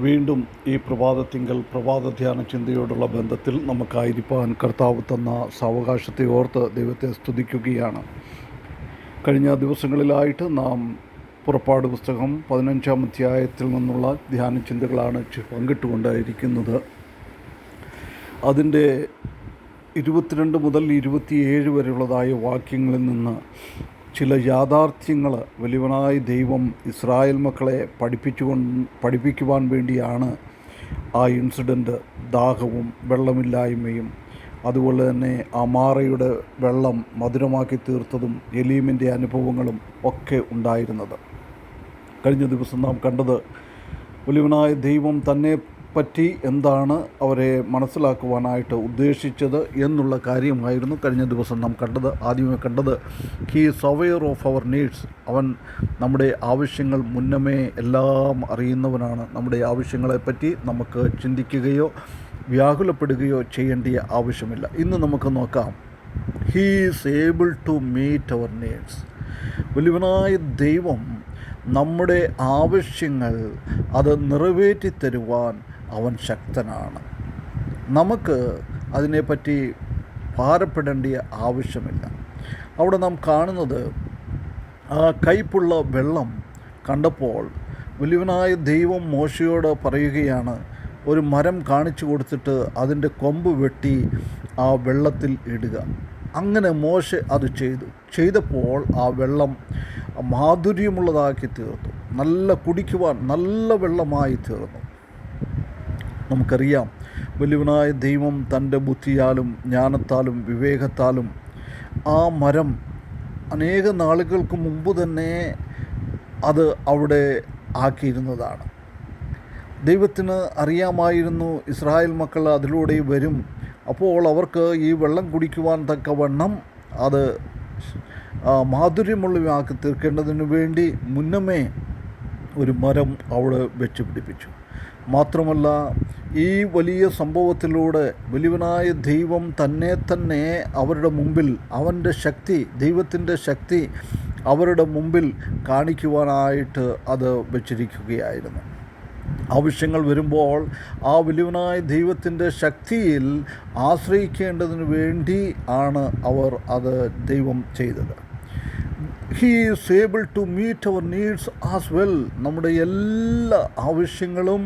വീണ്ടും ഈ പ്രഭാതത്തിങ്കൽ പ്രഭാത ധ്യാന ചിന്തയോടുള്ള ബന്ധത്തിൽ നമുക്കായിരിക്കാൻ കർത്താവ് തന്ന സാവകാശത്തെ ഓർത്ത് ദൈവത്തെ സ്തുതിക്കുകയാണ്. കഴിഞ്ഞ ദിവസങ്ങളിലായിട്ട് നാം പുറപ്പാട് പുസ്തകം പതിനഞ്ചാം അധ്യായത്തിൽ നിന്നുള്ള ധ്യാന ചിന്തകളാണ് പങ്കിട്ടുകൊണ്ടായിരിക്കുന്നത്. അതിന്റെ ഇരുപത്തിരണ്ട് മുതൽ ഇരുപത്തിയേഴ് വരെയുള്ളതായ വാക്യങ്ങളിൽ നിന്ന് ചില യാഥാർത്ഥ്യങ്ങൾ വലിയവനായ ദൈവം ഇസ്രായേൽ മക്കളെ പഠിപ്പിച്ചു പഠിപ്പിക്കുവാൻ വേണ്ടിയാണ് ആ ഇൻസിഡന്റ് ദാഹവും വെള്ളമില്ലായ്മയും. അതുപോലെ തന്നെ ആ മാറയുടെ വെള്ളം മധുരമാക്കി തീർത്തതും എലീമിന്റെ അനുഭവങ്ങളും ഒക്കെ ഉണ്ടായിരുന്നത്. കഴിഞ്ഞ ദിവസം നാം കണ്ടത് വലിയവനായ ദൈവം തന്നെ പറ്റി എന്താണ് അവരെ മനസ്സിലാക്കുവാനായിട്ട് ഉദ്ദേശിച്ചത് എന്നുള്ള കാര്യമായിരുന്നു കഴിഞ്ഞ ദിവസം നാം കണ്ടത് ആദ്യമേ കണ്ടത്. He is aware of our needs അവൻ നമ്മുടെ ആവശ്യങ്ങൾ മുന്നമേ എല്ലാം അറിയുന്നവനാണ്. നമ്മുടെ ആവശ്യങ്ങളെപ്പറ്റി നമുക്ക് ചിന്തിക്കുകയോ വ്യാകുലപ്പെടുകയോ ചെയ്യേണ്ട ആവശ്യമില്ല. ഇന്ന് നമുക്ക് നോക്കാം. He is able to meet our needs വലിയവനായ ദൈവം നമ്മുടെ ആവശ്യങ്ങൾ അത് നിറവേറ്റി തരുവാൻ അവൻ ശക്തനാണ്. നമുക്ക് അതിനെപ്പറ്റി ഭാരപ്പെടേണ്ട ആവശ്യമില്ല. അവിടെ നാം കാണുന്നത് ആ കയ്പുള്ള വെള്ളം കണ്ടപ്പോൾ വലിയവനായ ദൈവം മോശയോട് പറയുകയാണ് ഒരു മരം കാണിച്ചു കൊടുത്തിട്ട് അതിന്റെ കൊമ്പ് വെട്ടി ആ വെള്ളത്തിൽ ഇടുക. അങ്ങനെ മോശ അത് ചെയ്തു. ചെയ്തപ്പോൾ ആ വെള്ളം മാധുര്യമുള്ളതാക്കി തീർന്നു നല്ല കുടിക്കുവാൻ നല്ല വെള്ളമായി തീർന്നു. നമുക്കറിയാം. വലിയവനായ ദൈവം തന്റെ ബുദ്ധിയാലും ജ്ഞാനത്താലും വിവേകത്താലും ആ മരം അനേക നാളുകൾക്ക് മുമ്പ് തന്നെ അത് അവിടെ ആക്കിയിരുന്നതാണ്. ദൈവത്തിന് അറിയാമായിരുന്നു ഇസ്രായേൽ മക്കൾ അതിലൂടെ വരും. അപ്പോൾ അവർക്ക് ഈ വെള്ളം കുടിക്കുവാൻ തക്കവണ്ണം അത് മാധുര്യമുള്ളവയാക്കി തീർക്കേണ്ടതിന് വേണ്ടി മുന്നമേ ഒരു മരം അവിടെ വെച്ച് പിടിപ്പിച്ചു മാത്രമല്ല ഈ വലിയ സംഭവത്തിലൂടെ വലിയവനായ ദൈവം തന്നെ തന്നെ അവരുടെ മുമ്പിൽ അവന്റെ ശക്തി ദൈവത്തിന്റെ ശക്തി അവരുടെ മുമ്പിൽ കാണിക്കുവാനായിട്ട് അത് വെച്ചിരിക്കുകയായിരുന്നു. ആവശ്യങ്ങൾ വരുമ്പോൾ ആ വലിയവനായ ദൈവത്തിന്റെ ശക്തിയിൽ ആശ്രയിക്കേണ്ടതിന് വേണ്ടി ആണ് അവർ അത് ദൈവം ചെയ്തത്. He is able to meet our needs as well നമ്മുടെ എല്ലാ ആവശ്യങ്ങളും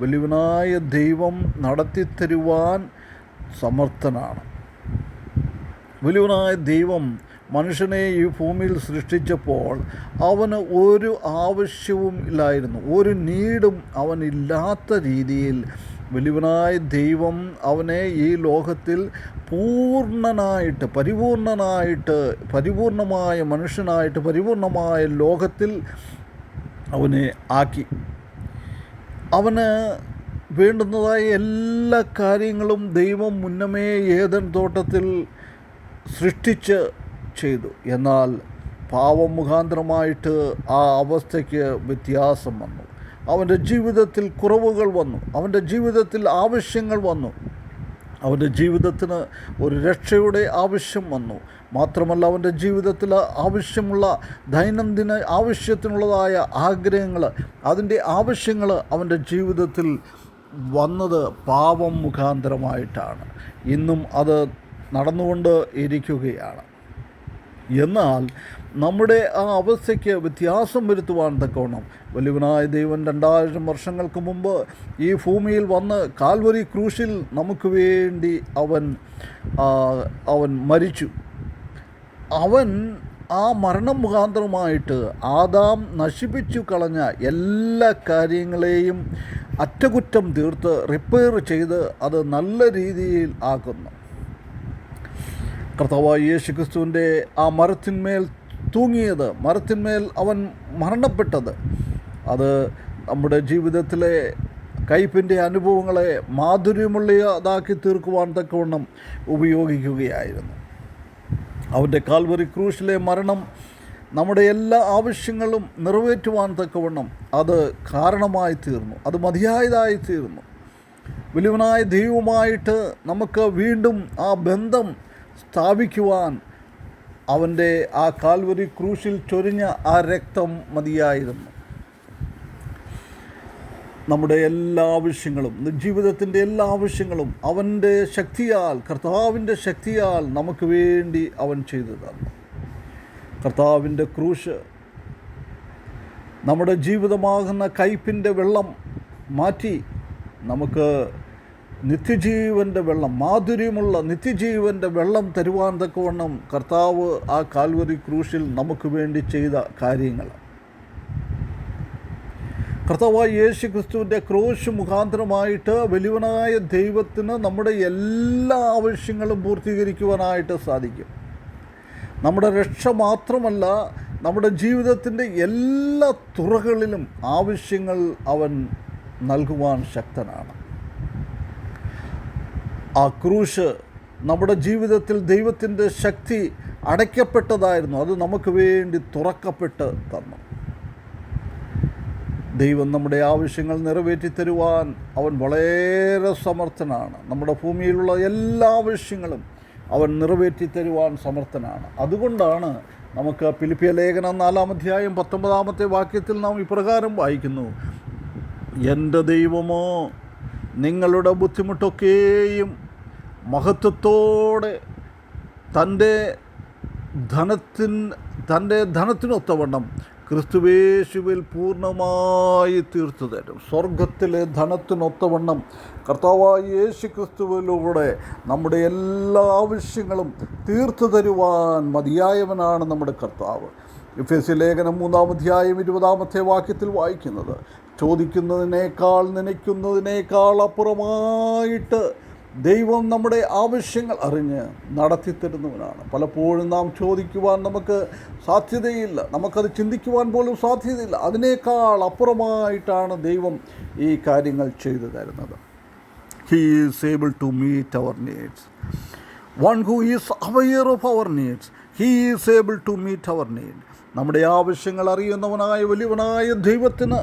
വലിയവനായ ദൈവം നടത്തിത്തരുവാൻ സമർത്ഥനാണ്. വലിയവനായ ദൈവം മനുഷ്യനെ ഈ ഭൂമിയിൽ സൃഷ്ടിച്ചപ്പോൾ അവന് ഒരു ആവശ്യവും ഇല്ലായിരുന്നു. ഒരു നീടും അവനില്ലാത്ത രീതിയിൽ വലിയവനായ ദൈവം അവനെ ഈ ലോകത്തിൽ പൂർണനായിട്ട് പരിപൂർണനായിട്ട് പരിപൂർണമായ മനുഷ്യനായിട്ട് പരിപൂർണമായ ലോകത്തിൽ അവനെ ആക്കി. അവന് വേണ്ടുന്നതായ എല്ലാ കാര്യങ്ങളും ദൈവം മുന്നമേ ഏതൻ തോട്ടത്തിൽ സൃഷ്ടിച്ച് ചെയ്തു. എന്നാൽ പാവം മുഖാന്തരമായിട്ട് ആ അവസ്ഥയ്ക്ക് വ്യത്യാസം വന്നു. അവന്റെ ജീവിതത്തിൽ കുറവുകൾ വന്നു. അവന്റെ ജീവിതത്തിൽ ആവശ്യങ്ങൾ വന്നു. അവന്റെ ജീവിതത്തിന് ഒരു രക്ഷയുടെ ആവശ്യം വന്നു. മാത്രമല്ല അവന്റെ ജീവിതത്തിൽ ആവശ്യമുള്ള ദൈനംദിന ആവശ്യത്തിനുള്ളതായ ആഗ്രഹങ്ങൾ അതിന്റെ ആവശ്യങ്ങൾ അവന്റെ ജീവിതത്തിൽ വന്നത് പാപം മുഖാന്തരമായിട്ടാണ്. ഇന്നും അത് നടന്നുകൊണ്ട് ഇരിക്കുകയാണ്. എന്നാൽ നമ്മുടെ ആ അവസ്ഥയ്ക്ക് വ്യത്യാസം വരുത്തുവാൻ തക്കവണ്ണം. വലിയവനായ ദൈവം രണ്ടായിരം വർഷങ്ങൾക്ക് മുമ്പ് ഈ ഭൂമിയിൽ വന്ന് കാൽവരി ക്രൂശിൽ നമുക്ക് വേണ്ടി അവൻ അവൻ മരിച്ചു. അവൻ ആ മരണം മുഖാന്തരമായിട്ട് ആദാം നശിപ്പിച്ചു കളഞ്ഞ എല്ലാ കാര്യങ്ങളെയും അറ്റകുറ്റം തീർത്ത് റിപ്പയർ ചെയ്ത് അത് നല്ല രീതിയിൽ ആക്കുന്നു. കർത്താവായ യേശു ക്രിസ്തുവിന്റെ ആ മരത്തിന്മേൽ തൂങ്ങിയത് മരത്തിന്മേൽ അവൻ മരണപ്പെട്ടത്. അത് നമ്മുടെ ജീവിതത്തിലെ കയ്പിന്റെ അനുഭവങ്ങളെ മാധുര്യമുള്ളതാക്കി തീർക്കുവാൻ തക്കവണ്ണം ഉപയോഗിക്കുകയായിരുന്നു. അവന്റെ കാൽവറി ക്രൂശിലെ മരണം നമ്മുടെ എല്ലാ ആവശ്യങ്ങളും നിറവേറ്റുവാൻ തക്കവണ്ണം അത് കാരണമായി തീർന്നു. അത് മതിയായതായി തീർന്നു. വലിയവനായ ദൈവമായിട്ട് നമുക്ക് വീണ്ടും ആ ബന്ധം സ്ഥാപിക്കുവാൻ അവന്റെ ആ കാൽവരി ക്രൂശിൽ ചൊരിഞ്ഞ ആ രക്തം മതിയായിരുന്നു. നമ്മുടെ എല്ലാ ആവശ്യങ്ങളും ജീവിതത്തിന്റെ എല്ലാ ആവശ്യങ്ങളും അവന്റെ ശക്തിയാൽ കർത്താവിന്റെ ശക്തിയാൽ നമുക്ക് വേണ്ടി അവൻ ചെയ്തു തന്നു. കർത്താവിന്റെ ക്രൂശ് നമ്മുടെ ജീവിതമാകുന്ന കയ്പിന്റെ വെള്ളം മാറ്റി നമുക്ക് നിത്യജീവന്റെ വെള്ളം മാധുര്യമുള്ള നിത്യജീവന്റെ വെള്ളം തരുവാൻ തക്കവണ്ണം കർത്താവ് ആ കാൽവരി ക്രൂശിൽ നമുക്ക് വേണ്ടി ചെയ്ത കാര്യങ്ങൾ. കർത്താവായ യേശു ക്രിസ്തുവിന്റെ ക്രൂശ് മുഖാന്തരമായിട്ട് വലിയവനായ ദൈവത്തിന് നമ്മുടെ എല്ലാ ആവശ്യങ്ങളും പൂർത്തീകരിക്കുവാനായിട്ട് സാധിക്കും. നമ്മുടെ രക്ഷ മാത്രമല്ല നമ്മുടെ ജീവിതത്തിന്റെ എല്ലാ തുറകളിലും ആവശ്യങ്ങൾ അവൻ നൽകുവാൻ ശക്തനാണ്. ആ ക്രൂശ് നമ്മുടെ ജീവിതത്തിൽ ദൈവത്തിന്റെ ശക്തി അടയ്ക്കപ്പെട്ടതായിരുന്നു. അത് നമുക്ക് വേണ്ടി തുറക്കപ്പെട്ട് തന്നു. ദൈവം നമ്മുടെ ആവശ്യങ്ങൾ നിറവേറ്റി തരുവാൻ അവൻ വളരെ സമർത്ഥനാണ്. നമ്മുടെ ഭൂമിയിലുള്ള എല്ലാ ആവശ്യങ്ങളും അവൻ നിറവേറ്റി തരുവാൻ സമർത്ഥനാണ്. അതുകൊണ്ടാണ് നമുക്ക് പിലിപ്പിയ ലേഖനം നാലാം അധ്യായം പത്തൊമ്പതാമത്തെ വാക്യത്തിൽ നാം ഇപ്രകാരം വായിക്കുന്നു. എന്റെ ദൈവമോ നിങ്ങളുടെ ബുദ്ധിമുട്ടൊക്കെയും മഹത്വത്തോടെ തന്റെ ധനത്തിൻ തന്റെ ധനത്തിനൊത്തവണ്ണം ക്രിസ്തുവേശുവിൽ പൂർണമായി തീർത്തു തരും. സ്വർഗത്തിലെ ധനത്തിനൊത്തവണ്ണം കർത്താവായ യേശു ക്രിസ്തുവിലൂടെ നമ്മുടെ എല്ലാ ആവശ്യങ്ങളും തീർത്തു തരുവാൻ മതിയായവനാണ് നമ്മുടെ കർത്താവ്. എഫ് എസ് ലേഖനം മൂന്നാം അധ്യായം ഇരുപതാമത്തെ വാക്യത്തിൽ വായിക്കുന്നത് ചോദിക്കുന്നതിനേക്കാൾ നനയ്ക്കുന്നതിനേക്കാൾ അപ്പുറമായിട്ട് ദൈവം നമ്മുടെ ആവശ്യങ്ങൾ അറിഞ്ഞ് നടത്തിത്തരുന്നവനാണ്. പലപ്പോഴും നാം ചോദിക്കുവാൻ നമുക്ക് സാധ്യതയില്ല. നമുക്കത് ചിന്തിക്കുവാൻ പോലും സാധ്യതയില്ല. അതിനേക്കാൾ അപ്പുറമായിട്ടാണ് ദൈവം ഈ കാര്യങ്ങൾ ചെയ്തു തരുന്നത്. He is able to meet our needs one who is aware of our needs he is able to meet our need നമ്മുടെ ആവശ്യങ്ങൾ അറിയുന്നവനായ വലിയവനായ ദൈവത്തിന്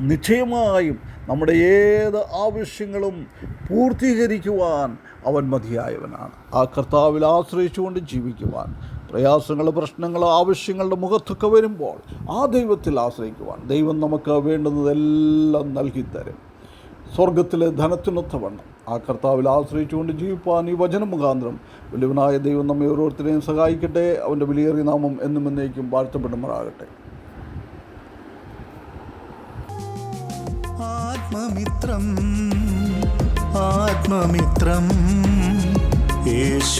നിശ്ചയമായും നമ്മുടെ ഏത് ആവശ്യങ്ങളും പൂർത്തീകരിക്കുവാൻ അവൻ മതിയായവനാണ്. ആ കർത്താവിൽ ആശ്രയിച്ചുകൊണ്ട് ജീവിക്കുവാൻ പ്രയാസങ്ങൾ പ്രശ്നങ്ങൾ ആവശ്യങ്ങളുടെ മുഖത്തൊക്കെ വരുമ്പോൾ ആ ദൈവത്തിൽ ആശ്രയിക്കുവാൻ ദൈവം നമുക്ക് വേണ്ടുന്നതെല്ലാം നൽകിത്തരും. സ്വർഗത്തിലെ ധനത്തിനൊത്തവണ്ണം ആ കർത്താവിൽ ആശ്രയിച്ചുകൊണ്ട് ജീവിപ്പാൻ ഈ വചനം മുഖാന്തരം വലിയവനായ ദൈവം നമ്മെ ഓരോരുത്തരെയും സഹായിക്കട്ടെ. അവന്റെ വിലയേറിയ നാമം എന്നും എന്നേക്കും വാഴ്ത്തപ്പെടുമാറാകട്ടെ. ആത്മമിത്രം ആത്മമിത്രം. യേശു